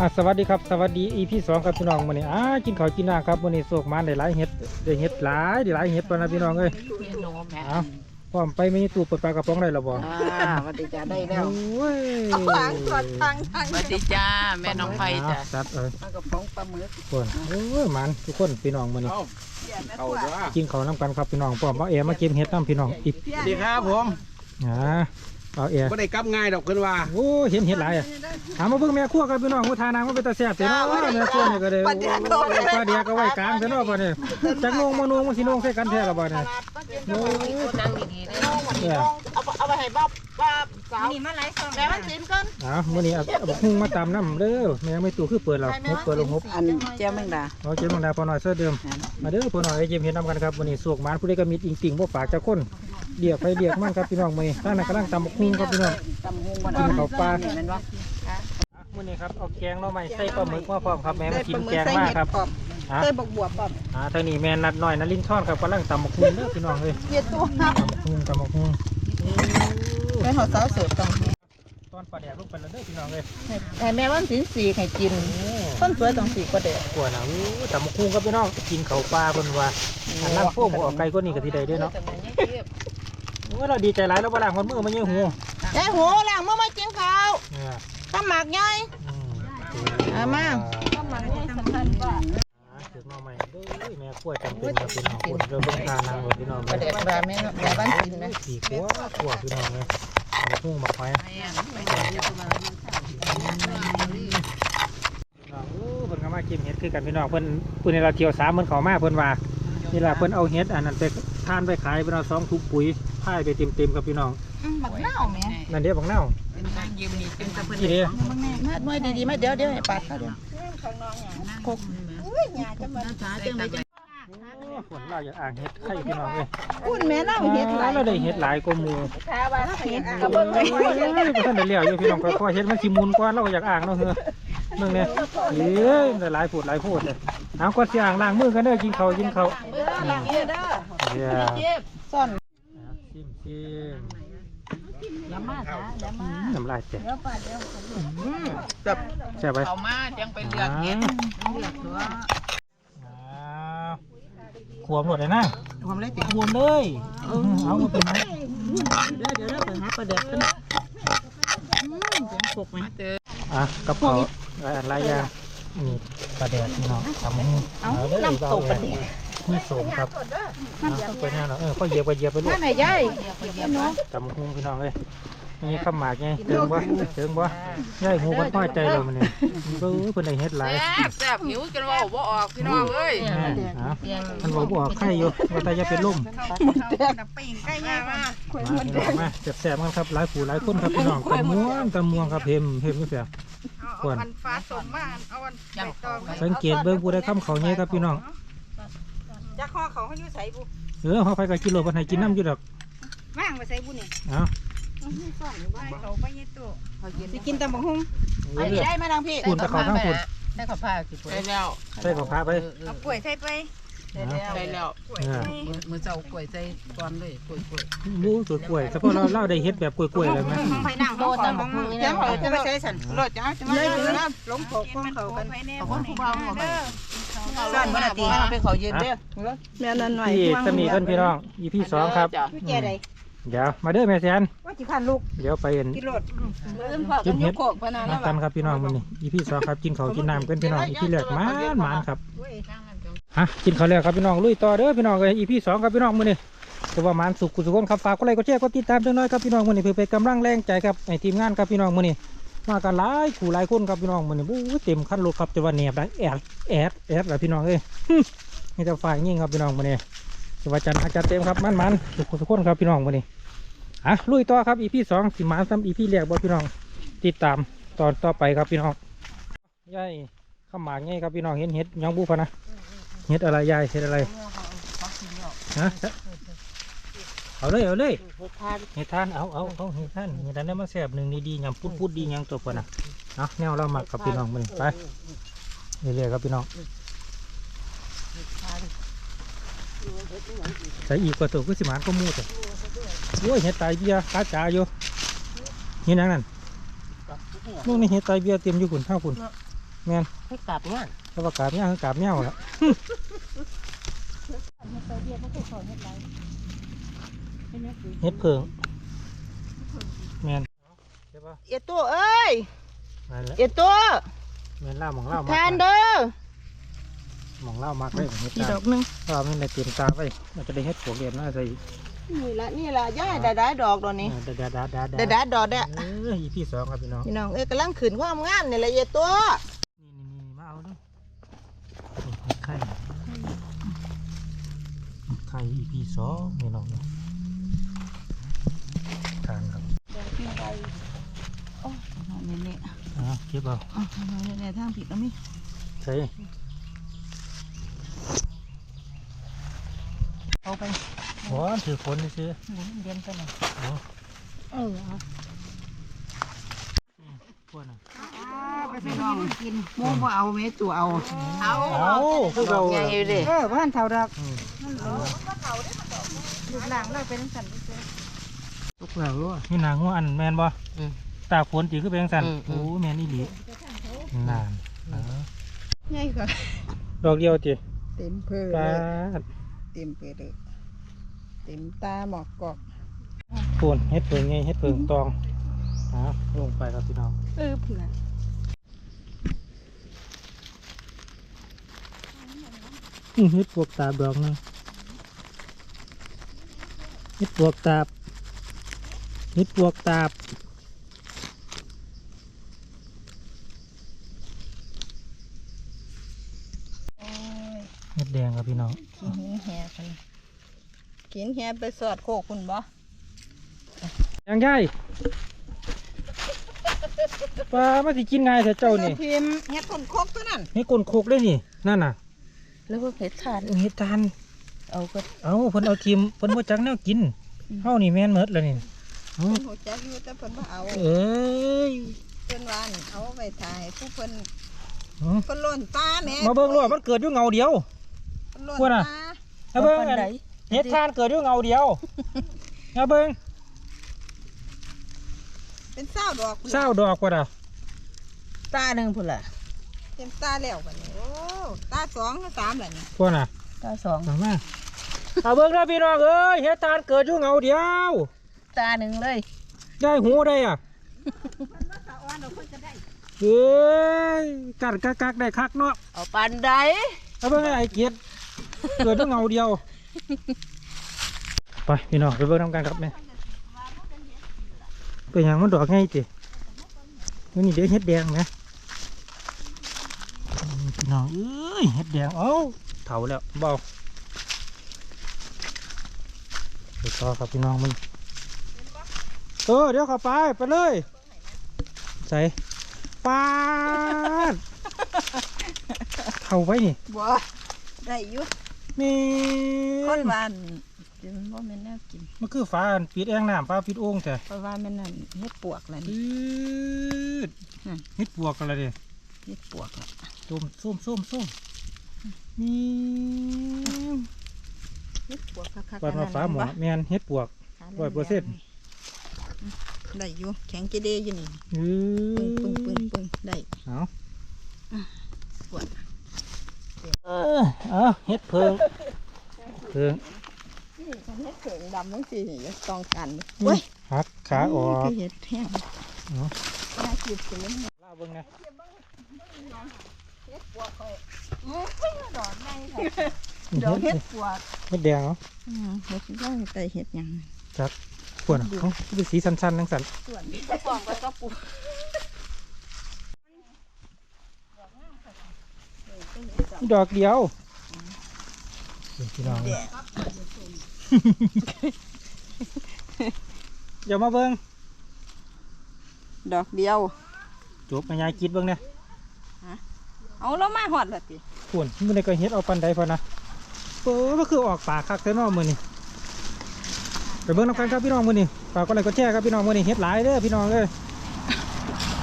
อะสวัสดีครับสวัสดีอีพีสองครับพี่น้องวันนี้อ่ากินข้าวกินน้ำครับวันนี้โศกมานได้หลายเห็ดได้เห็ดหลายได้หลายเห็ดปะนะพี่น้องเอ้ยเมนูแม่เอาพร้อมไปมีตู้เปิดปลากระป๋องได้หรอบ่อ่าวันดีจ้าได้แล้วโอ้ยทางสดทางทางวันดีจ้าแม่น้องไฟจ้ะเอาจัดเอ้ยปลากระป๋องปลาหมึกคนโอ้ยมันทุกคนพี่น้องวันนี้เขาด้วยกินข้าวน้ำกันครับพี่น้องพร้อมเอาแอร์มาเก็บเห็ดน้ำพี่น้องอีกสวัสดีครับผมอ่า เอาแอร์ไม่ได้กลับง่ายดอกขึ้นว่าโอ้เห็นเห็ดหลายอะถามมาเบิ่งแม่ครัวครับพี่น้องว่าทานางมันเป็นตาแซ่บเสียเนาะแม่ครัวนี่ก็เลยโอ้ยปลาเดียก็ไว้กลางเสียเนาะบ่เนี่ยจักนงมานงมันสินงใส่กันแท้ละบ่เนี่ยโอ้ยนั่งดีๆเลยเนี่ยเอาเอาไปให้บ้าบ้าสาวนี่มาไล่ส่งแต่มันสินก่อนอะมื้อนี้เอาเอาบักหุ่งมาตำน้ำเด้อแม่ไม่ตู้คือเปิดแล้วงบเปิดลงงบอันเจ้าแมงดาเอาเจ็บมังดาพอหน่อยเสื้อเดิมมาเด้อพอหน่อยไอ้เจมเห็นน้ำกันครับมื้อนี้สวกหมานผู้ใดก็มีอิงติ่งบ่ปากจะคน เดียกไปเดียกมันครับพี่น้องมื้อนี้ท่านนั้นกำลังตำบักหุ่งครับพี่น้อง ตำหุงมันกินข้าวปลา เนี่ยนั่นวะอะมื้อนี้ครับเอาแกงหน่อไม้ใส่ปลาหมึกมาพร้อมครับแม่มากินแกงมากครับอะใส่บกบวบป่อมอ่าทางนี้แม่นัดหน่อยนะลิ้นช่อนครับกำลังตำบักหุ่งเด้อพี่น้องเอ้ยเยียดตัวครับตำบักหุ่งตำบักหุ่งเป็นหัวสาวเสิร์ฟต้องตอนปลาแดกลงไปแล้วเด้อพี่น้องเอ้ยให้แม่วันสินสีให้กิน โอ้ต้นสวยต้องสีก็เด็ดกลัวนะอู้ตำบักหุ่งครับพี่น้องกินข้าวปลาเพิ่นว่าอันนั้นพวกบ่เอาไก่ก็นี่ก็สิได้เด้อเนาะ โอ้ยเราดีใจหลายแล้วบ่ล้างคนมือมาเยี่ยหูยายหัวหลังเมื่อมากินข้าวเนี่ยข้าวหมากย่อย อืมเอามา ข้าวหมากย่อยสำคัญกว่าถึงมาใหม่เด้อแม่กล้วยจำเป็นครับพี่น้องคนเริ่มเบิ่งทานนางเลยพี่น้องก็เลยเด็ดแบบแม่แม่บ้านสินนะสี่ขวบขวบพี่น้องเลยเอาพุ่งมาไฟน้องอู้เพิ่นก็มากินเห็ดคือกันพี่น้องเพิ่นเพิ่นในเราเที่ยวสามเพิ่นเขามาเพิ่นว่านี่แหละเพิ่นเอาเห็ดอันนั้นไปทานไปขายเพิ่นเอาสองถุงปุ๋ย พ่ายไปเต็มๆครับพี่น้องหมักเน่าแม่นั่นเดี๋ยวบักเน่าเป็นนางยืมนี่เป็นตะเพิ่นกี่เด้มาด้วยดีๆมาเดี๋ยวเดี๋ยวให้ปัดเขาเดี๋ยวคกอุ้ยหยาจะมาสาจังเลยจ้ะฝนเราอยากอ่างเห็ดไข่พี่น้องเลยพูดแม่เน่าเฮ็ดหลายเราได้เห็ดหลายกว่าหมู่ข้าว่าเฮ็ดก็เบิ่งเลยท่านได้เลี้ยวอยู่พี่น้องค่อยๆเฮ็ดมันสิมุนกว่าเราก็อยากอ่างเนาะเฮ้อเบิ่งเนี่ยเอ้ยได้หลายพูดหลายพูดเลยเอาก็สิอ่างล้างมือกันเด้อกินข้าวกินข้าวหลังเฮ็ดเด้อเดี๋ยวเจ็บซ่อนชิมชิมอ ย่ามาจ้ะอย่ามาน้ำลายแตกแบบแซ่บไปเอามาจังไปเลือกเห็ดเลือกตัวขวบหมดเลยนะความเล็กติขวบเลยเอามาเป็นไหมเดี๋ยวเดี๋ยวเราไปหาปลาเด็ดกันอืมเสียงปกไหมมาเจออะกับข้าวหลายอย่างนี่ปลาแดดพี่น้องทำให้เอาเด้อน้ำตกปลาแดด มีโสมครับเอาไปหน้าเนาะเออก็เหยียบไปเหยียบไปลูกนั่นไหนยายจำหูพี่น้องเลยนี่ข้ามหมากไงเติมบ่เติมบ่ย่ายหูมันน้อยใจเรามันนี่เบ้อเพิ่นได้เฮ็ดหลายแซ่บแซ่บหิวจนว่าบ่ออกพี่น้องเอ้ยอ่าอะมันบอกบ่ออกไข่อยู่ว่าแต่อย่าเป็นลมปิ้งไก่ย่างมามาพี่น้องมาแซ่บๆกันครับหลายผู้หลายคนครับพี่น้องตะม่วงตะม่วงครับเห็มเห็มเสียควรมันฟ้าสมมาเอาวันจังสังเกตเบิ่งผู้ใดค้ำเขาใหญ่ครับพี่น้อง จะข้อเขาให้อยู่ใส่บุเออเฮาไปก็กิโลเพิ่นให้กินน้ำอยู่ดอกว่างไปใส่บุนี่เอ้าเขาไปยี่ตู้สิกินตำบักหุ่งเออเลือกได้มาทางพี่คุณตะขอข้างคุณได้ข้าวผ้าสิได้แล้วใส่ของพระไปเอากล้วยใส่ไปได้แล้วได้แล้วเออมื้อเช้ากล้วยใส่ก่อนเลยกล้วยกล้วยรู้สุดกล้วยเฉพาะเราเล่าได้เฮ็ดแบบกล้วยๆเลยไหมไปนั่งโตตำบักหุ่งเดี๋ยวเขาจะไปใส่สันรถจะเอาจะมาเลยนะล้มโขกของเขากันเอาคนผู้บ่าวเอาไป สั่นบ่ได้ตีเอาไปเขายืนเด้อแม่นั่นหน่อยพี่สนีเพิ่นพี่น้องอีพี่สองครับแกใดเดี๋ยวมาเด้อแม่แสนว่าสิคันลูกเดี๋ยวไปเอ็นกินรถกินเฮ็ดน้ำกันครับพี่น้องมื้อนี้อีพี่สองครับกินข้าวกินน้ำกันพี่น้องอีพี่แรกหมานหมานครับฮะกินข้าวแล้วครับพี่น้องลุยต่อเด้อพี่น้องเอ้ยอีพี่สองครับพี่น้องมื้อนี้จะว่าหมานสุขกุศลครับฝากกดไลค์กดแชร์กดติดตามจังน้อยครับพี่น้องมื้อนี้เพื่อเป็นกำลังแรงใจครับให้ทีมงานครับพี่น้องมื้อนี้ มากันหลายคู่หลายคนครับพี่น้องมื้อนี้บู๊เต็มคันรถครับจะว่าแหนบได้แอดแอดแอดล่ะพี่น้องเอ้ยหึมีแต่ฝ่ายยิ่งครับพี่น้องมื้อนี้จะว่าจันอาจารย์เต็มครับมันมันๆสุขกุศลครับพี่น้องมื้อนี้อะลุยต่อครับอีพีสองสิมาซ้ำอีพีแรกบ่พี่น้องติดตามตอนต่อไปครับพี่น้องยายข้าวหมากไงครับพี่น้องเห็นเห็ดยังบุพะนะเห็ดอะไรยายเห็ดอะไรฮะ เอาเลยเอาเลยเห็ดทานเอาเอาเอาเห็ดทานเห็ดทานได้มาแซ่บหนึ่งดีๆยำปุดปุดๆดีหยังตัวปะนะเอาแนวเราหมักครับพี่น้องมันไปเรื่อยๆครับพี่น้องใส่อีกกว่าตัวคือสิหมานก็มูดเลยโอ้ยเห็ดไตเบียร์กาจ่าอยู่นี่นังนั่นลูกนี่เห็ดไตเบียร์เต็มอยู่คุณเท่าคุณแม่นให้กลับเนี่ยแล้วก็กราบเงี้ยคือกราบเงี้ยแล้วเฮ็ดเพิงแม่นใช่ปะเอตัวเอ้ยนั่นแหละเอตัวแม่นล่าหมองเล่าแทมากนเด้อหมองเล่ามากเลยเฮ็ดอีตาดอกหนึงถ้ามันได้เตรียมตาไว้มันจะได้เฮ็ดปวกเรียนมาใส่นี่ละนี่ละย่ายดาดาดอกดอกนี้ดาดาดาดาดาดาดอกเด้อเอออีพี่สองครับพี่น้อง พี่น้องเอ้ยกำลังขืนความงามนี่แหละเอตัวนี่นี่นี่มาเอาเด้วยไข่ไข่อีพี่สองพี่น้องเนาะทานครับ นี่นี่อ่าเก็บเอานี่นี่ทางผิดแล้วมั้ยใส่เอาไปหัวถือฝนซื้อเรียนไปหน่อยเอาเออพวกน่ะไปไปลองกินโม่บ่เอาเมตัวเอา เอาเอาคือเราใหญ่เด้เออบ้านเท่าดอกอืมลูกหลังเราเป็นสัน ลูกหลานรู้มีหนังว่าอันแมนบ่อืมตาฝนจีคือเป็นสันอืมอืโอ้มแมนอีหลีนานเออใหญ่ค่ะดอกเดียวจีเต็มเพื่อปาดเต็มเพื่อเลยเต็มตาหมอกกอกฝนเฮ็ดเพิงไงเฮ็ดเพิงตองอ่าลงไปครับพี่น้องเออเผื่ออื้อเฮ็ดปวกตาบดอกหนึงเฮ็ดปวกตาบ เฮ็ดปวกตาบเฮ็ดแดงครับพี่น้องกินแห่กันกินแห่ไปสอดโคกคุณบ่ยังไงปลามาสิกินง่ายแต่เจ้านี่พิมพ์เฮ็ดคนโคกตัวนั้นนี่กลนโคกเลยนี่นั่นน่ะ แล้วก็เฮ็ดทานเฮ็ดทานเอาก็เอาเพิ่นเอาทีมเพิ่นบ่จักแนวกินเฮานี่แม่นหมดแล้วนี่เอาเพิ่นหัวจักอยู่แต่เพิ่นบ่เอาเอ้ยเพิ่นว่านี่เอาไว้ถ่ายผู้เพิ่นเอาเพิ่นล้นตาแหม่มาเบิ่งรอดมันเกิดอยู่เงาเดียวเพิ่นล้นว่าน่ะตามาเบิ่งอันเฮ็ดทานเกิดอยู่เงาเดียวมาเบิ่งเป็นเศร้าดอกเศร้าดอกกว่าน่ะตาหนึ่งพุ่นล่ะเต็มตาแล้วบัดนี้โอ้ตาสองหรือสามล่ะนี่กว่าน่ะตาสองเอามาเอาเบิ่งเด้อพี่น้องเอ้ยเฮ็ดทานเกิดอยู่เงาเดียว ตาหนึ่งเลย ได้หูได้อะเอ้ยกัดกักกักได้คักเนาะเอาปานใดเอาเบิ่งให้ไอ้เกียรติเกิดด้วยเงาเดียว ไปพี่น้องไปเบิ่งทำกันครับแม่เป็นหยังมันดอกไงจินี่นี่เด็กเฮ็ดแดงนะอืมพี่น้องเอ้ยเฮ็ดแดงเอ้าเถาแล้วเบาไปต่อครับพี่น้องมัน เออเดี๋ยวเข้าไปไปเลย ใส่ปาดเข้าไว้นี่บ่ได้อยู่แมีคนบ้านกินบ่แม่นแนวกินมันคือฟ้าอันปิดแอ่งน้ำฟ้าปิดโอ่งแต่เพราะว่าแม่นนั่นเฮ็ดปวกแล้วนี่ ปืดอืมเฮ็ดปวกกันละเด้เฮ็ดปวกแล้วส้มส้มส้มส้มนี่เฮ็ดปวกคักๆปานว่าฟ้าหมอแมนเฮ็ดปวก ร้อยเปอร์เซ็นต์ ได้อยู่แข็งเจเดอยู่นี่เอ้ปึ้งปึ้งยปึ้งปึ้งได้เอาปวดเออเอาเฮ็ดเพิงเพิงนี่เขาเฮ็ดเขิงดำจังซี่นี่จะต้องกันโอ้ยหักขาออกคือเฮ็ดแห้งเนาะน่าคิดถึงลาเบิ่งนะเฮ็ดปวกค่อยอื้อดอกใหญ่ค่ะดอกเฮ็ดปวกเฮ็ดแดงเหรออืมเฮ็ดได้แต่เฮ็ดหยังจัก ปวดอะเอ้าเป็นสีสันๆทั้งสันส่วนกระป๋องก็กระปุกดอกเดียวเดี๋ยวพี่น้องแดดอย่ามาเบิ่งดอกเดียวจบมายายคิดเบิ่งเนี่ยเอาแล้วมาหอดละติปวนมันได้ก็เฮ็ดเอาปันใดพอนะเออก็คือออกปากคักแต่นอมือนี่ไป เบิ่งน้ำกันครับพี่น้องมือนี่ฝากกดไลค์กดแชร์ครับพี่น้องมือนี่เฮ็ดหลายเด้อพี่น้องเอ้ย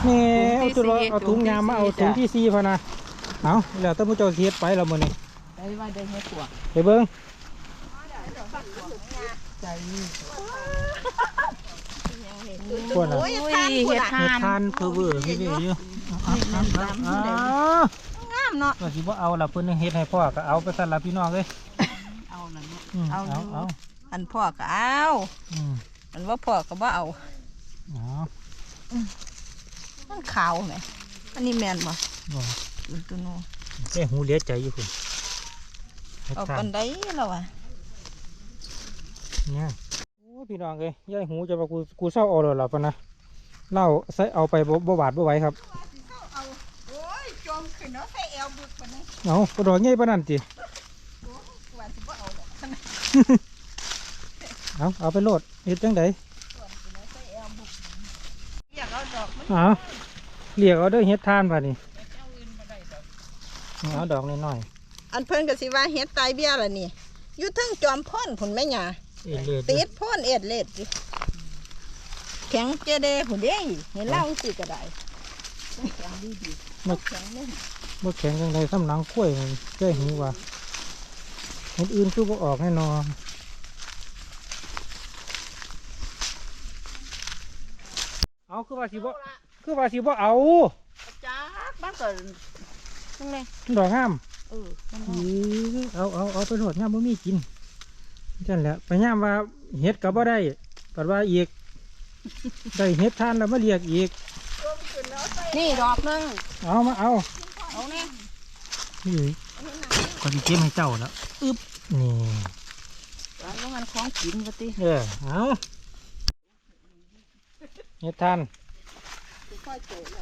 แหม่เอาจุดว่าเอาถุงยามมาเอาถุงที่ซีพอนะเอาแล้วแต้นผู้เจ้าสิเฮ็ดไปแล้วมือนี่ได้ว่าได้เฮ็ดปวกไปเบิ่งใจปวนอะโอ้ยทานพุ่นเฮ็ดน่ะทานเพอเวอร์พี่เว้ยอยู่เอาเอาเอาเอางามเนาะก็สิบ่เอาละเพิ่นยังเฮ็ดให้พ่อก็เอาไปสั่นละพี่น้องเอ้ยเอาละเนาะอืมเอาเอาเอาอันพ่อก็เอาอืมอันว่าพ่อก็บ่เอาเอามันขาวไหมอันนี้แมนบ่บ่มันตัวโน้แค่หูเหลียใจอยู่คุณเฮ็ดเอาทาปันนไดแล้วอะเนี่ยโอ้พี่น้องเอ้ยยายหูจะว่ากูกูเศร้าเอาแล้วล่ะปะนะเหล่าใส่เอาไปบ่บ่บาดบ่ไหวครับเอาโอ้ยจมขึ้นเนาะใส่แอวบึกปานนี้เอาบ่ดอกใหญ่ปานนั้นติว่าสิบ่เอาดอก เอาเอาไปโลดเฮ็ดจังไดอยากเอาดอกมันเอาเรียกเอาเด้อเฮ็ดทานป่ะนี่เอาดอกน้อย อันเพิ่นก็สิว่าเฮ็ดตายเบี้ยล่ะนี่อยู่เทึงจอมพ่นผุนแม่หยาๆเอ็ดเลือดติดพ่นเอ็ดเล็ดอยู่แข็งเจเดผุนเด้เห็นเล่าสิก็ได้แข็งดีดีแข็งเลยบ่แข็งจังไดสำหนังข้วยมันแก้หูว่าเฮ็ดอื่นคือบ่ออกแน่นอน เอาคือว่าสิบ่คือว่าสิบ่เอาจ้าบ้านก็นั่นเลยดอกงามเออมันอีเอาเอาเอาไปโหลดย่ามบ่มีกินจันแหละไปย่ามว่าเฮ็ดก็บ่ได้ปัดว่าอีกได้เฮ็ดทานแล้วมาเรียกอีก นี่ดอกหนึงเอามาเอาเอาเนี่ยนี่ก็สิเก็บให้เจ้าแล้วอึบนี่แล้วมันของกินปะติเออเอา เฮ็ดทาน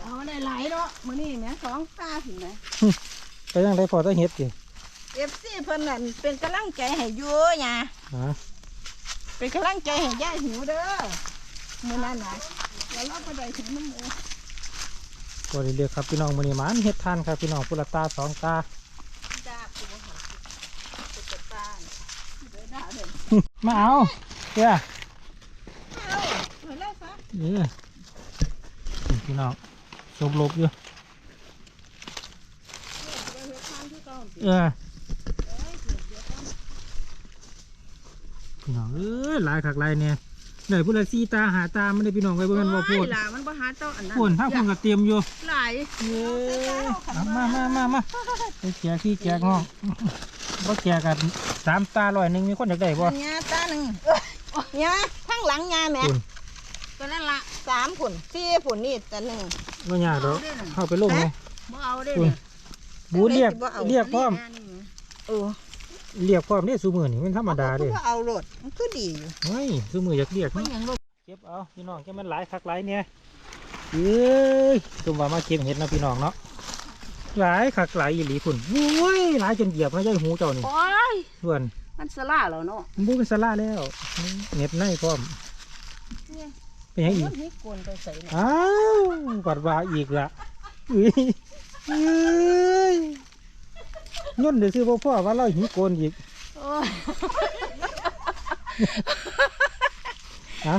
เอาได้หลายเนาะมื้อนี้แม่สองตาถึงไหม ไปยังได้พอต้องเฮ็ดสิเอฟซีเพิ่นนั่นเป็นกำลังใจให้อยู่หยาฮะเป็นกำลังใจให้ยายหิวเด้อมื้อนั้นน่ะแล้วเราก็ได้ถึงน้ำหมูก็ได้เรียกครับพี่น้องมื้อนี้หมานเฮ็ดทานครับพี่น้องปุละตาสองตาจ้าปูหันตุ๊กตาเด้อด่าเด้อมาเอาเด้อเอาไปแล้วซะ เออนี่พี่น้องสบลบอยู่เออพี่น้องเอ้ยหลายคักหลายเนี่ยไหนพุ่นละสีตาหาตาไม่ได้พี่น้องไปเบิ่งกันว่าพูดโอ้ยล่ะมันบ่หาเจ้าอันนั้นพูดถ้าพูดก็เตรียมอยู่หลายเอ้ยเอามามามามาไปแจกที่แจกน้องบ่แจกกันสามตาร้อยหนึ่งมีคนอยากได้บ่หญ้าตาหนึ่งหญ้าทั้งหลังหญ้าแม่คุณ ก็นั่นละสามผุนสี่ผุนนี่แต่หนึ่ง บ่ยากดอกเข้าไปลงเลยบ่เอาได้คุเลณยบูเรียกบ่เอา เรียกพร้อม เออเรียกพร้อมนี่สูมือนี่มันธรรมดาเด้ก็เอาโหลดมันก็ดีอยู่เฮ้ยสูมืออยากเรียกมันเนาะยังลบเก็บเอาพี่น้องแค่มันหลายคักหลายเนี่ยเอ้ยตุ่มว่ามาเก็บเห็ดเนาะพี่น้องเนาะหลายคักหลายอีหลีพุ่นโอ้ยหลายจนเหยียบมาใหญ่หูเจ้านี่โอ้ย ส่วนมันสลาแล้วเนาะบูเป็นสลาแล้วเน็บในพร้อม เป็นหยังอีกมันให้กวนไปใส่น่ะอ้าวปัดว่าอีกละอุ้ยเอ้ยย่นเดี๋ยวซื้อพ่อพ่อว่าเราหิโกนอีกโอ้ยฮะ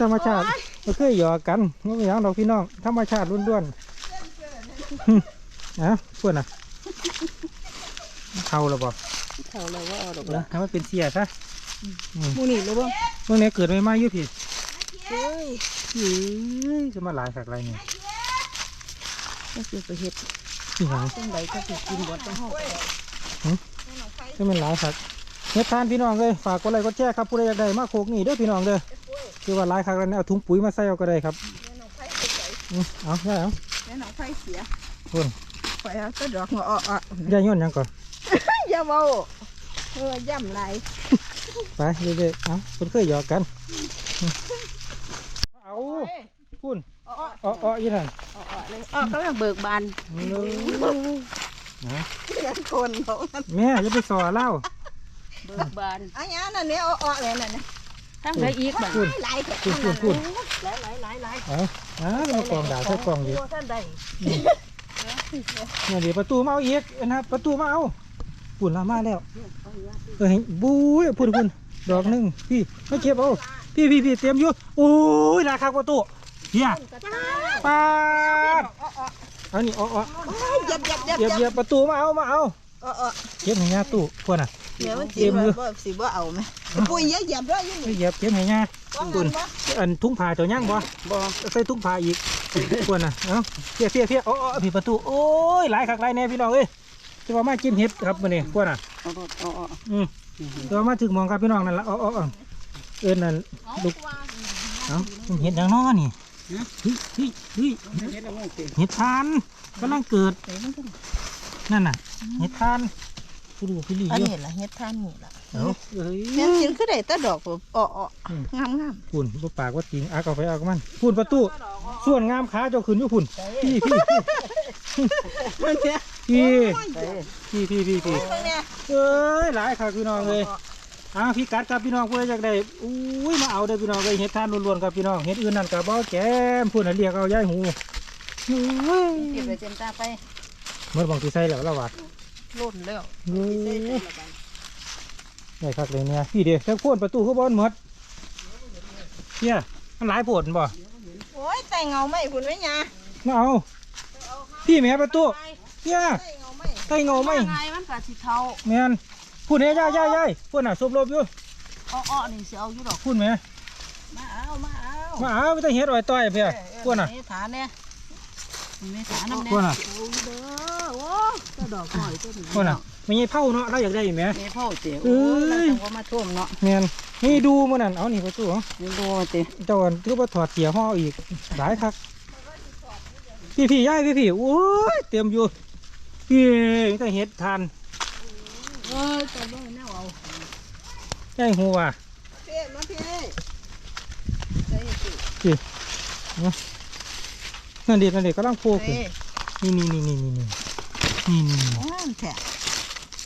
ธรรมชาติไม่เคยหยอกกันไม่เป็นหยังดอกพี่น้องธรรมชาติล้วนๆนะเพื่อนอะเขาแล้วบอกเขาเลยว่าเอาดอกนะทำให้เป็นเสียซะมูนี่เลยบ่เมื่อนี้เกิดไม่มาอยู่พี่ เฮ้ยเอ้ยจะมาหลายสักไรนี่ก็คือไปเฮ็ดที่หยังจังไดก็สิกินบ่ต้องเฮาจะเป็นหลายสักเฮ็ดทานพี่น้องเลยฝากกดไลค์กดแชร์ครับผู้ใดอยากได้มาโคกนี่เด้อพี่น้องเด้อคือว่าหลายครั้งแล้วเนี่ยเอาถุงปุ๋ยมาใส่เอาก็ได้ครับอืมเอาได้เอาแม่น้องไฟเสียคุณไปเอาแตะดอกงออะย่าย่นหยังก่อนอย่าเบาเออย่ำไหลไปเรื่อยๆเอาคนเคยหยอกกันเอา พุ่นอ้ออ้อยี่นั่นอ๋อกำลังเบิกบานนะเลี้ยงคนเขาแม่อย่าไปสอเล่าเบิกบานอันนี้นั่นเนี่ยอ่อๆเลยนั่นน่ะทั้งไดอีกบัดพุ่นหลายแต่พุ่นพุ่นพุ่นหลายหลายหลายหลายเอาอ่ามากองด่าใส่กองอยู่ตัวท่านใดเนี่ยเดี๋ยวประตูมาเอาอีกนะประตูมาเอาปุ่นละมาแล้วเออให้บู๊ยพุ่นพุ่นดอกหนึ่งพี่ไม่เก็บเอาพี่พี่พี่เตรียมอยู่โอ้ยราคาประตู เฮียปาดเอานี่อ้ออ้อเหยับเหยับเหยับเหยียบเหยียบประตูมาเอามาเอาอ่อเก็บในหน้าตู้พวกน่ะๆเดี๋ยวมันเตรีสิยมอยู่ บ่บ่สิบ่เอาไหมเปุ้ยอย่าเหยียบด้วยอยี่ไปนี่เหยียบเก็บให้ย่าว่าคุงั้ณนบ่อันทุ่งผ้าเจ้าย่างบ่บ่ใส่ทุ่งผ้าอีกควรน่ะเอ้าเพี้ยเพี้ยเพี้ยโอ้โอ้ผิดประตูโอ้ยหลายคักหลายแน่พี่น้องเอ้ยจะว่ามากินเห็ดครับมื้อนี้ควรน่ะเอาเอาเอาอืมจะว่ามาถึงหมองครับพี่น้องนั่นละเอ๋อาเอาเอิ้นนั่นลูกเอ้าเห็ดหยังน้อนี่ เฮ้ยเฮ้ยเฮ้ยเฮ็ดแล้วมึงสิเห็ดทานกำลังเกิด นั่นน่ะ เห็ดทานผู้ดูพี่ลีอันอยู่นี้ล่ะเฮ็ดท่านนี่ล่ะเอ้าเอ้ยแม่นกินคือได้แต่ดอกแบบอ้ออืมๆงามพุ่นบ่ปากว่าจริงอักเอาไปเอากับมันพุ่นประตู ส่วนงามขาเจ้าขึ้นอยู่พุ่นพี่พี่พี่ๆมันเนี่ยพี่พี่พี่พี่พี่เบิ่งเนี่ยเอ้ยหลายค่ะพี่น้องเลย อ้าวพี่กัดครับพี่น้องเพื่ออยากได้อุ้ยมาเอาเด้อพี่น้องเลยเห็ดทานล้วนๆครับพี่น้องเห็ดอื่นนั่นกับบ่แก้มพุ่นน่ะเรียกเอาย่ายหูเฮ้ยเก็บไว้เต็มตาไปเมื่อบางทีใส่แล้วละวะล่นแล้วเฮ้ยได้คักเลยเนี่ยพี่เดียวแค่พ่นประตูเขาบอลหมดเนี่ยมันหลายโผดบ่โอ้ยแต่เงาไหม่คุณไว้ยามาเอาพี่แม่ประตูเนี่ยแต่เงาไหม่ใต้เงาไหมไงมันก็สิเทาแมน พูดเนี่ยย่ายย่ายย่ายพูดน่ะซบลบอยู่อ้อๆนี่สิเอาอยู่ดอกพูดไหมมาเอามาเอามาเอาไม่ต้องเฮ็ดอ้อยต้อยเพียพูดน่ะนี่ฐานเนี่ยนี่ฐานน้ำเนี่ยพูดน่ะโอ้ยเด้อโอ้ตะดอกหน่อยตัวนี้พูดน่ะไม่ใช่เผาเนาะเราอยากได้ไหมนี่พ่อเจ๋อเอ้โอ้ยยเราจังว่ามาท่วมเนาะแมนนี่ดูมันนั่นเอานี่ประตูเหรอนี่ดูเจ๋อเจ้าอันคือว่าถอดเสียห่ออีกหลายคักพี่พี่ย่ายพี่พี่โอ้ยเตรียมอยู่พี่ไม่ต้องเฮ็ดทาน เอ้ยตัวนี้แนวเอาย่ายหัวเพ่มาเพ่ใส่สินั่นเด็ดนั่นเด็ดก็ต้องโผล่ขึ้นเพ่นี่นี่นี่นี่นี่นี่นี่นี่งามแท้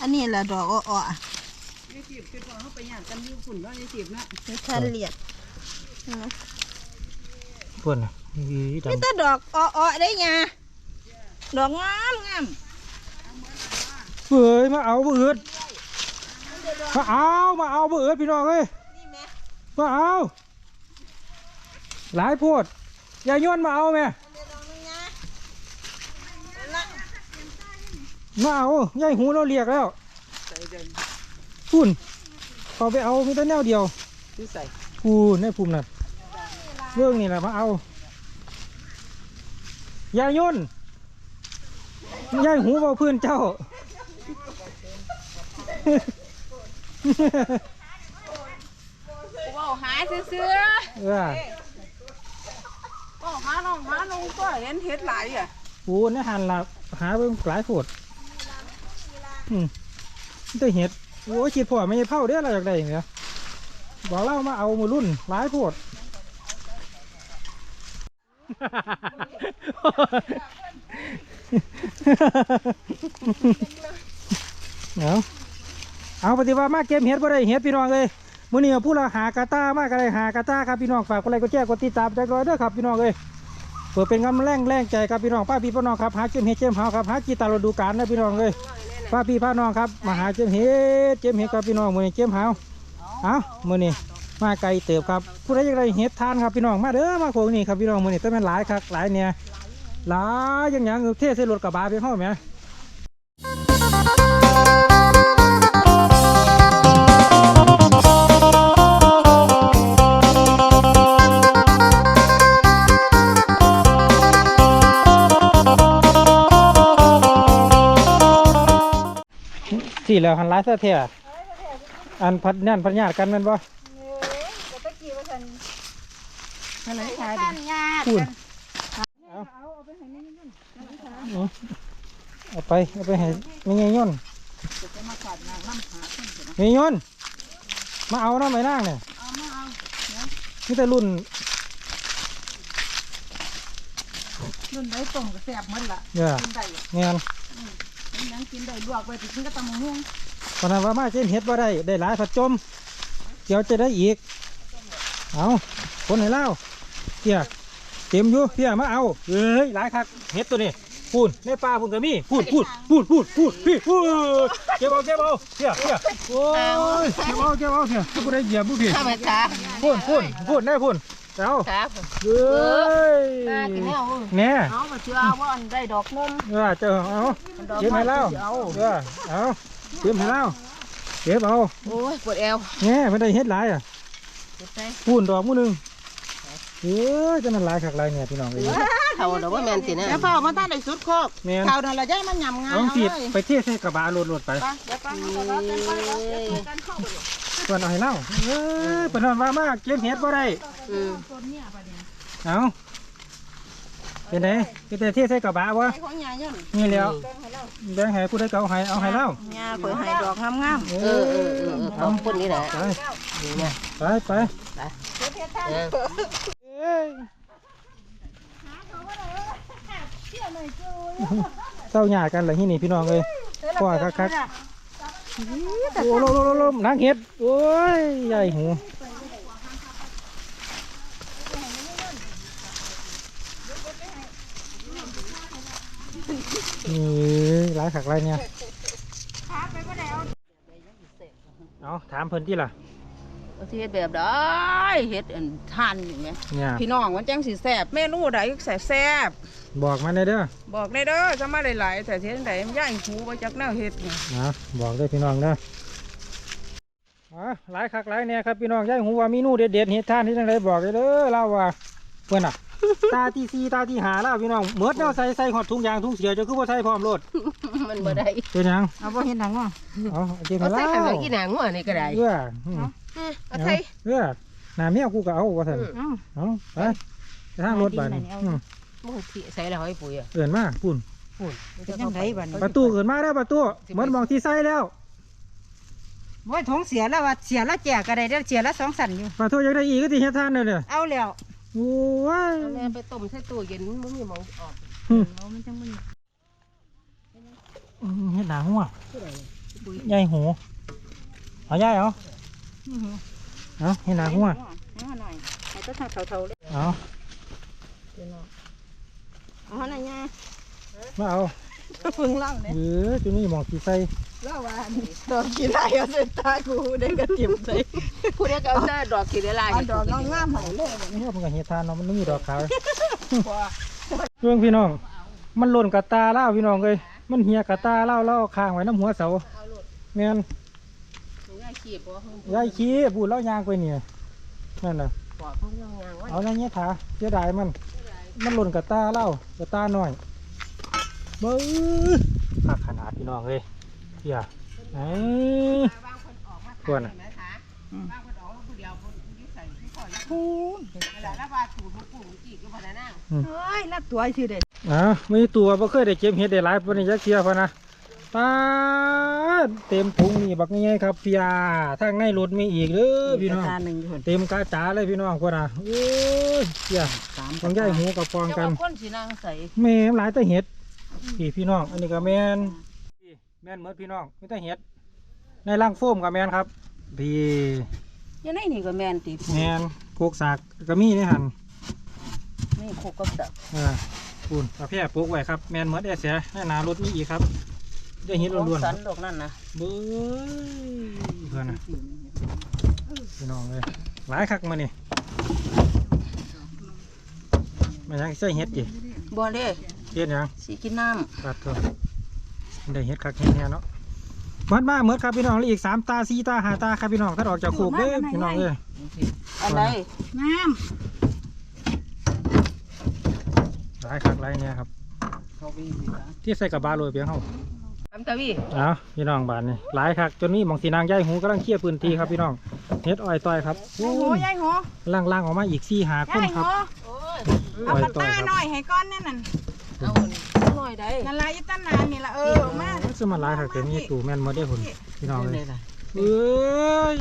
อันนี้แหละดอกอ้อยี่สิบคือพอเขาไปย่างกันอยู่ฝุ่นว่ายี่สิบนะๆนี่ท่านเลียดพวกน่ะนี่นี่ดำแต่ดอกอ้อๆได้ยาดอกงามงาม เฮ้ยมาเอาบ่เอืดมาเอามาเอาบ่เอืดพี่น้องเอ้ยมาเอาหลายโพดอย่าย้อนมาเอาแม่มาเอาย่ายหูเราเรียกแล้วพุ่นเขาไปเอามีแต่แนวเดียวที่ใส่พูนในภูมินั่นเรื่องนี้แหละมาเอาอย่าโย้อนย่ายหูเบาเพื่อนเจ้า ว่าหาซื้อเออๆว่าหาน้องหาลงก็เห็นเห็ดหลายอะปูนหันละหาเบิ่งหลายโพดอืมได้เห็ดโอ้ยคิดพ่อไม่ใช่เผาเด้อเราอยากได้อย่างเงี้ยบอกเล่ามาเอามือรุ่นหลายโพด เอาเอา ปฏิวัติมาเก็บเห็ดบ่ได้เห็ดพี่น้องเลยมื้อนี้ผู้ละหากาตามากก็ได้หากาตาครับพี่น้องฝากกดไลค์กดแชร์กดติดตามจักรอยเด้อครับพี่น้องเลยเพื่อเป็นกำลังแรงใจครับพี่น้องป้าพี่พี่น้องครับหาเจมเห็ดเจมหาครับหากีตาร์ฤดูกาลนะพี่น้องเลยป้าพี่ป้าน้องครับมาหาเจมเห็ดเจมเห็ดครับพี่น้องมื้อนี้เจมหาเอามื้อนี้มาไกลเติบครับผู้ใดอยากได้เห็ดทานครับพี่น้องมาเด้อมาโคงนี่ครับพี่น้องมื้อนี้ต่แม่นหลายครับหลายเนี่ยหลายอย่างหยังเทใส่รถกระบะไปเข้าไหม สี่แล้วหันร้ายซะเท่าอันพัดนั่นพัดญาติกันแมันบ่อะไรขายท่านยาพูดเอาเอาไปเอาไปให้ไม่ไงย่นไม่ย่นมาเอาน้ำไม่นั่งเนี่ยนี่แต่รุ่นรุ่นไหนต้มก็แซ่บหมดละเนี่ยกินได้เงี้ยเป็น ยังกินได้ลวกไปกินก็ตำมะม่วงตอนนั้นว่ามาเช่นเฮ็ดว่าได้ได้หลายผัดจมเดี๋ยวจะได้อีก เอาคนให้เล่าเพี่ยเต็มอยู่เพี่ยมาเอาเอ้ยหลายคักเฮ็ดตัวนี้พูนในป่าพูนก็มีพูนพูนพูนพูนพูนพี่พูนเก็บเอาเก็บเอาเพี่ยเพี่ยโอ้ยเก็บเอาเก็บเอาเพี่ยทุกคนได้เหยียบบุพี่ข้าวมันขาพูนพูนพูนได้พูน เอาขาผมเอ้ยตากินแนวแน่เอามาเชื่อว่าอันได้ดอกนมเออเจ้าเอาดอกเก็บให้เล่าเอาเออเอาเก็บให้เล่าเก็บเอาโอ้ยปวดแอวแง่ไม่ได้เฮ็ดหลายอะเจ็บใจพูนดอกมือหนึงเอ้ยจะนั่นหลายคักหลายเนี่ยพี่น้องเอ้ยเขาเดี๋ยวว่าแมนสินะแล้วเฝ้ามันท่านได้สุดโคกแม่นเขานั่นละย่ายมันยำงานเอาเอาสิเลยไปเทใส่กระบะรถรถไปไปเดี๋ยวไปเอาไปเอาไป เอาไปเอากันเข้าไปเลยเพิ่นเอาให้เล่าเอ้ยเพิ่นว่ามาเก็บเห็ดบ่ได้อืมเอาเป็นไงเป็นแต่เทใส่กระบะวะไอ้ของยายย่นนี่แล้วแบ่งให้ผู้ใดก็เอาให้เอาให้เล่ายาเปิดให้ดอกงามเอเออเออเออเอาคนนี้แหละไปนี่เนี่ยไปไปเออเอ้ยเศร้าหยากันเหรอที่นี่พี่น้องเอ้ยพ่อคักคักๆ โอ้โลโลโลนางเห็ด โอ้ย ใหญ่หูนี่หลายขักไรเนี่ยเอาถามเพิ่นที่ล่ะเอาสิเฮ็ดแบบได้เฮ็ดอันทานอย่างเงี้ยพี่น้องมันจังสิแซ่บเมนูใดแซ่บแซ่บ บอกมาได้เด้อบอกได้เด้อจะมาหลายๆแต่เฮ็ดใดมันย่ายหูบ่จักแนวเฮ็ดนี่นะบอกได้พี่น้องเด้ออ๋อหลายคักหลายเนี่ยครับพี่น้องย่ายหูว่าเมีนูเด็ดๆเฮ็ดท่านที่จังไดบอกได้เด้อเล่าว่าเพิ่นอะตาที่สี่ตาที่หาแล้วพี่น้องเมิดแนวใส่ใส่หอดถุงยางถุงเสียจะคือบ่ใส่พร้อมโลดมันบ่ได้เป็นหยังเอาบ่เห็นหนังว่ะเอาเอาเก็บเอามาใส่แล้ขันวหางกี่หนางหัวนี่ก็ได้เอื้ออืมเอาใส่เอื้อหน้าเมียกูก็เอาว่าซั่นเอ้าเอาไปไปทางรถบัดนี้อื มมึงที่ใส่แล้วให้ปุ๋ยอะเอิ้นมาปุ่นเป็นจังไดบัดนี้ ประตูเอิ้นมาแล้วประตูเหมือนมองที่ใส่แล้วโอ้ยท้องเสียแล้วว่าเสียแล้วแจกก็ได้เด้อเสียแล้วสองสันอยู่ ประตูอยากได้อีกก็สิเฮ็ดท่านเด้อเนี่ยเอาแล้วโอ้ยเอาแม่ไปต้มใส่ตู้เย็นมันมีหมองออกอืมเอามันจังมันอืมเฮ็ดหนาหัวใหญ่หูเอาใหญ่เอาเอาเฮ็ดหนาหัวเอาหน่อยให้ตัวเท่าๆเลยเอาเอาหน่อยย่ามาเอาเพิ่งเล่าเนี่ยเออจุนี่มองสีใส่เล่าว่าดอกกี่ไรเอาใส่ตากูได้กระติบใส่ผู้ใดก็เอาแต่ดอกขี้ได้ลายเอาดอกงามๆให้เลยนี่มันก็เฮ็ดทานเนาะมันไม่มีดอกขาวเรื่องพี่น้อง มันหล่นกระตาเล่าพี่น้องเลยมันเหี่ยกระตาเล่าเล่าค้างไว้น้ำหัวเสาแม่นง่ายขี้บ่ยายขี้พูดเล่ายางไปเนี่ยนั่นน่ะปอกมันงางๆไว้เอาอย่างเงี้ยถาเสียดายมัน มันหล่นกระตาเล่ากระตาหน่อยเบ้อคักขนาดพี่น้องเลยเฮียไอ้ตัวน่ะเฮ้ยรับตัวสิเด็ดอ่ามีตัวบ่เคยได้เก็บเห็ดได้หลายปานนี้จักเทียพอนะ ปาดเต็มถุงนี่บักง่ายๆครับพี่อาทางในรถมีอีกเด้อพี่น้อง หนึ่งอยู่เต็มกระจ๋าเลยพี่น้องพวกน่ะโอ้ยเฮียต้องย้ายหูกับฟองกัน คนสินางใส่แม่มหลายแต่เห็ดพี่พี่น้อง อันนี้ก็แมนพี่แมนเหมือนพี่น้องมีแต่เห็ด ในร่างโฟมกับแมนครับ พี่ยังไงนี่ก็แม่นติแมนโคกสากก็มีในหันนี่โคกกับดักอ่าปูนกระแพร่ปลูกไว้ครับ แมนเหมือนแอเสียในหนารถมีอีกครับ ได้เห็ดล้วนสันดอกนั่นนะๆเบ้ยเพื่อนนะพี่น้องเลยหลายคักมานี่มันยังใส่เห็ดจีบ่เด้เห็ดหยังสิกินน้ตัดตัวได้เห็ดคักเห็ดแน่เนาะมัดมาเหมือนครับพี่น้องแล้วอีกสามตาสี่ตาห้าตาครับพี่น้องถ้าออกจากโคกเด้อพี่น้องเอ้ยำอะไรงามหลายคักหลายเนี่ยครับที่ใส่กับบาโรยเพียงเฮา ทำตะวีเอาพี่น้องบานนี่หลายคักจนนี่มองสีนางย่ายหูกำลังเคลียร์พื้นที่ครับพี่น้องเฮ็ดอ้อยต้อยครับยายหัวยายหัวล่างล่างๆออกมาอีกสี่หาคยานยครัหับวโอ้ยเอากระต้าหน่อยให้ก้อนนั่นน่ะเอาหน่อยได้นั่นละยุตันนานนี่ละเออมาซึ่งมันหลายคักแต่มีตู่แม่นหมาได้ผลพี่น้องเลย เอ้ย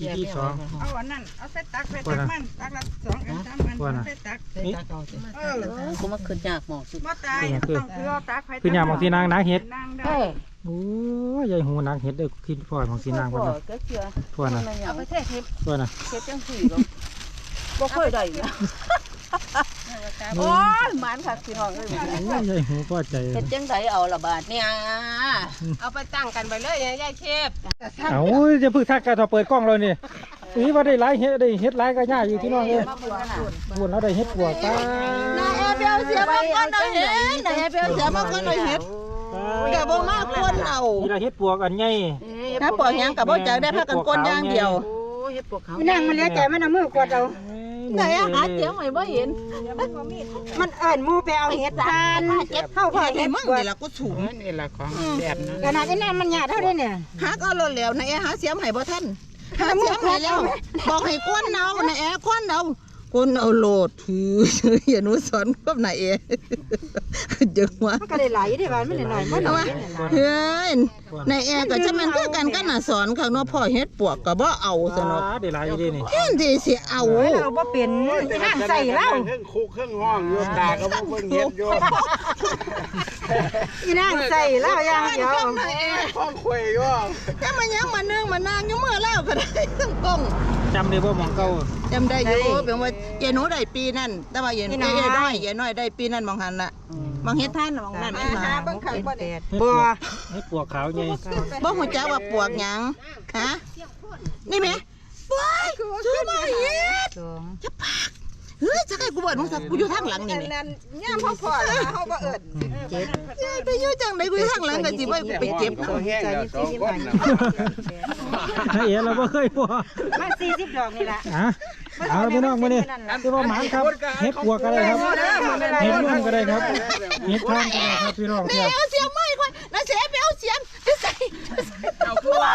อีที่สอง เอาอันนั้น เอาใส่ตักใส่ตักมัน ตักละสองอันสามอันว่าน่ะใส่ตักนี่เออกูมาขึ้นยากหมอกสุดบ่ตายต้องคือเอาตักไปคืออย่างมองสีนางนางเฮ็ดนางได้เฮ้ยโอ้ยยายหูนางเฮ็ดเด้อคิดพ่อยมองสีนางพ่พ่ออนะก็เชื่อพ่อนะเอาไปเททิพพ่อนะเฮ็ดจังสี่ก็บ่เคยได้นะ โอ้ยหมันคักพี่น้องเอ้ยโอ้ยยายหูพ่อใจ เฮ็ดจังไดเอาละบาทเนี่ยเอาไปตั้งกันไปเลยยายเชฟเอาจะพึ่งทักกันต่อเปิดกล้องเรานี่นี่ว่าได้หลายเฮ็ดได้เฮ็ดหลายก็ย่าอยู่ที่น้องเอ้ยบุญกันน่ะบุญเราได้เฮ็ดปวกตานายแอบเบลเสียมาก่อนหน่อยเห็นนายแอบเบลเสียมาก่อนหน่อยเห็นแกบ่มากคนเอานี่เราเฮ็ดปวกอันใหญ่ถ้าปอกหยังกับบ่จักได้พากันก้นอย่างเดียวโอ้เฮ็ดปวกเขาพี่งมันเลี้ยใจมันเอามือกดเอา ไหนอาหารเสียงใหม่บ่เห็น มันเอิ้นหมูไปเอาเห็ดทานเข้าพอไอ้เห็ดมึงกวานี่ดล่ะกูสูงนี่แหละของแบบนั้นขนาดนั้นมันหยาดเท่าได้เนี่ยหาก็เอาแล้วในแอหาเสียมให้บ่ทันหาเสียมให้แล้ว บอกให้ก้นเอาในแอก้นเอาก้นเอาโหลดถืออย่าหนูสอนกับนายเอจังหวะมันก็ได้หลายอยู่ที่บ้านมันหน่อยๆมันหน่อยเฮ้ย นายแอก็จะแม่นคือกันกันน่ะสอนข้างนอกพ่อเฮ็ดปวกก็บ่เอาซะเนาะอ่าได้หลายอยู่ดีนี่แทนที่สิเอาเราบ่เป็นห้างใส่เหล้าเครื่องคุกเครื่องห้องอยู่ตาก็บ่เบิ่งเฮ็ดอยู่อีนางใส่เหล้าอย่างเดียวห้องคุยอยู่ถ้ามันยังมานึ่งมานางอยู่เมื่อแล้วก็ได้ทั้งกงจำได้บ่หมองเก่าจำได้อยู่เป็นว่าเยายหนูได้ปีนั่นแต่ว่าเยายเยายน้อยเยายน้อยได้ปีนั่นมองหันน่ะ มองเฮ็ดท่านมองนั่นไม่มาเบิ่งไข่บ่ได้บ่ให้ปวกขาวใหญ่บ่ฮู้จักว่าปวกหยังฮะนี่แหม่ปวยซื้อมาเฮ็ดจะปากเฮ้ยจักให้กูเบิดมึงสักกูอยู่ทางหลังนี่แหม่นั่นย่ามพ่อพ่อเฮาบ่เอิ้นเจ็บไปอยู่จังไดกูอยู่ทางหลังก็สิบ่ไปเจ็บตัวแห้งแล้วสองคนน่ะนายเอ๋เราบ่เคยบ่มัน40ดอกนี่ล่ะอะ เอาละพี่น้องมื้อนี้คือว่าหมานครับเฮ็ดปวกก็ได้ครับเฮ็ดร่วมก็ได้ครับเฮ็ดทานก็ได้ครับพี่น้องนี่ครับเอาเสียงไม้ก่อนนะเสียไปเอาเสียงไปใส่เอาคือว่า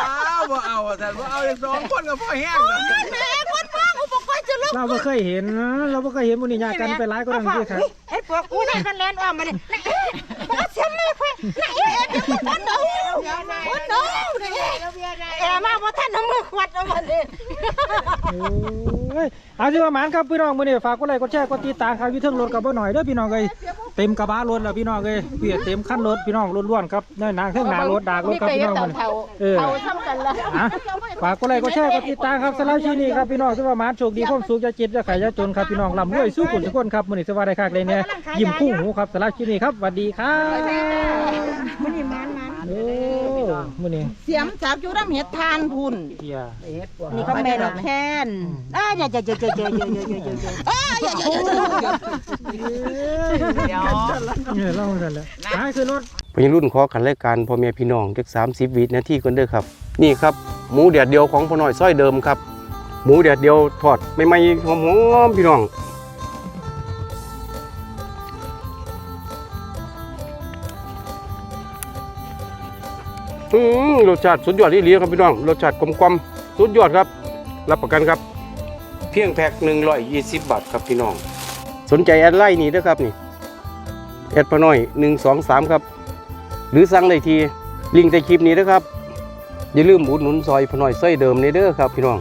บ่เอาแต่ว่าเอาสองคนก็พอแห้งแล้วแม่คนมากอุปกรณ์จะลบเราบ่เคยเห็นนะเราบ่เคยเห็นมื้อนี้ญากันไปหลายก็ดังที่ครับไอ้พวกกูนี่มันแล่นอ้อมมาดิบ่เสียไม่ค่อยคนเดาคนเดาแอมาบ่ทันเอามือขวัดเอามันดิ โอ้ยเอาสิว่าหมานครับพี่น้องมื้อนี้ฝากกดไลค์กดแชร์กดติดตามครับอยูเทิงรถกับบ่หน่อยเด้อพี่น้องเอ้ยเต็มกระบะรถแล้วพี่น้องเอ้ยเปียเต็มคันรถพี่น้องล้วนๆครับในนางเทิงหนารถดากรถครับพี่น้องมื้อนี้เออทำกันละอะฝากกดไลค์กดแชร์กดติดตามครับสำหรับชีนี้ครับพี่น้องสิว่าหมานโชคดีความสุขจะเจ็บจะขายจะจนครับพี่น้องร่ำรวยสู้คนทุกคนครับมื้อนี้สวัสดีครับเลยเนี่ยยิ้มคู่หูครับสำหรับชีนี้ครับสวัสดีครับ มันนี่มันมัน โอ้มื้อนี้เสียมสาวจูน้ำเห็ดทานพุ่นเฮียนี่ก็แม่ดอกแค้นอ้าอย่าอย่าอย่าอย่าอย่าอย่าอย่าอย่าอย่าอ้าอย่าอย่าอย่าอย่าเดี๋ยวเนี่ยเล่ากันแล้วหายคือรถพยรุ่นขอขันรายการพ่อแม่พี่น้องจักสามสิบวินาทีกันเด้อครับ นี่ครับหมูแดดเดียวของพ่อน้อยซ้อยเดิมครับ หมูแดดเดียวทอดไม่ไม่ๆหอมๆพี่น้อง อืมรสชาติสุดยอดที่เลียครับพี่น้องรสชาติกลมกลมๆสุดยอดครับ รับประกันครับ เพียงแพ็คหนึ่งร้อยยี่สิบบาทครับพี่น้อง สนใจแอดไลน์นี่นะครับนี่แอดพน้อยหนึ่งสองสามครับ หรือสั่งได้ทีลิงก์ใต้คลิปนี้นะครับอย่าลืมอุดหนุนซอยพน้อยซอยเดิมในเด้อครับพี่น้อง